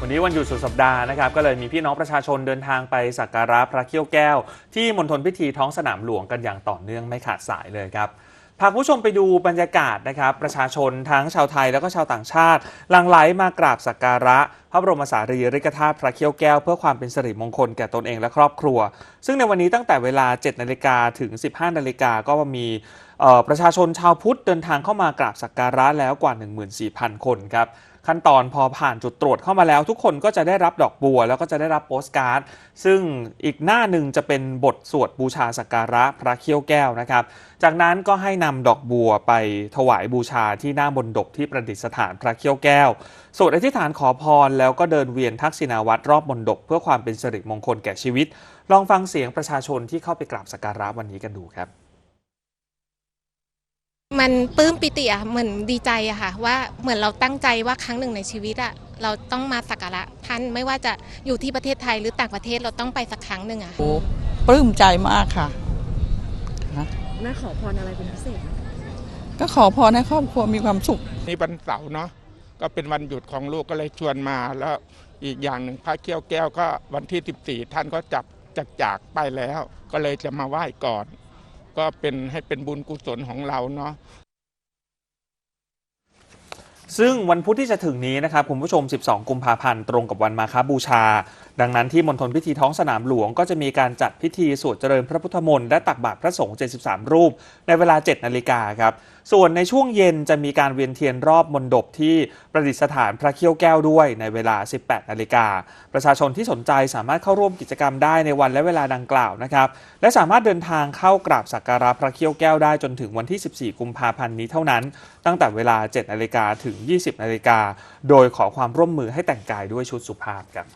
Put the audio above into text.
วันนี้วันหยุดสุดสัปดาห์นะครับก็เลยมีพี่น้องประชาชนเดินทางไปสักการะพระเขี้ยวแก้ว ที่มณฑลพิธีท้องสนามหลวงกันอย่างต่อเนื่องไม่ขาดสายเลยครับพาผู้ชมไปดูบรรยากาศนะครับ ประชาชนทั้งชาวไทยแล้วก็ชาวต่างชาติหลั่งไหลมากราบสักการะ พระบรมสารีริกธาตุพระเขี้ยวแก้ว เพื่อความเป็นสิริมงคลแก่ตนเองและครอบครัว ซึ่งในวันนี้ตั้งแต่เวลา 7 นาฬิกาถึง 15 นาฬิกาก็มีประชาชนชาวพุทธเดินทางเข้ามากราบสักการะแล้วกว่า 14,000 คนครับ ขั้นตอนพอผ่านจุดตรวจเข้ามาแล้ว ทุกคนก็จะได้รับดอกบัว แล้วก็จะได้รับโปสการ์ด ซึ่งอีกหน้าหนึ่งจะเป็นบทสวดบูชาสักการะพระเขี้ยวแก้วนะครับ จากนั้นก็ให้นำดอกบัวไปถวายบูชาที่หน้าบนดบที่ประดิษฐานพระเขี้ยวแก้วสวดอธิษฐานขอพร แล้วก็เดินเวียนทักษิณาวัตรรอบบนดบเพื่อความเป็นสิริมงคลแก่ชีวิต ลองฟังเสียงประชาชนที่เข้าไปกราบสักการะวันนี้กันดูครับ มันปลื้มปิติอะเหมือนดีใจอะค่ะ ว่าเหมือนเราตั้งใจว่าครั้งหนึ่งในชีวิตอะเราต้องมาสักการะท่านไม่ว่าจะอยู่ที่ประเทศไทยหรือต่างประเทศเราต้องไปสักครั้งหนึ่งอะโอ้ปลื้มใจมากค่ะแม่ขอพรอะไรเป็นพิเศษไหมก็ขอพรให้ครอบครัวมีความสุขนี่วันเสาร์เนาะก็เป็นวันหยุดของลูกก็เลยชวนมาแล้วอีกอย่างหนึ่งพระเขี้ยวแก้วก็วันที่ 14 ท่านก็จับจากจากไปแล้ว ก็เลยจะมาไหว้ก่อน ก็เป็นให้เป็นบุญกุศลของเราเนาะ ซึ่งวันพุธที่จะถึงนี้นะครับคุณผู้ชม 12 กุมภาพันธ์ตรงกับวันมาคาบูชา ดังนั้นที่มณฑลพิธีท้องสนามหลวงก็จะมีการจัดพิธีสวดเจริญพระพุทธมนต์และตักบาตรพระสงฆ์73 รูป ในเวลา 7 นาฬิกาครับ ส่วนในช่วงเย็นจะมีการเวียนเทียนรอบมณฑปที่ประดิษฐานพระเขี้ยวแก้วด้วยในเวลา 18 นาฬิกา ประชาชนที่สนใจสามารถเข้าร่วมกิจกรรมได้ในวันและเวลาดังกล่าวนะครับและสามารถเดินทางเข้ากราบสักการะพระเขี้ยวแก้วได้จนถึงวันที่ 14 กุมภาพันธ์นี้เท่านั้น ตั้งแต่เวลา 7 นาฬิกาถึง20นาฬิกาโดยขอความร่วมมือให้แต่งกายด้วยชุดสุภาพครับ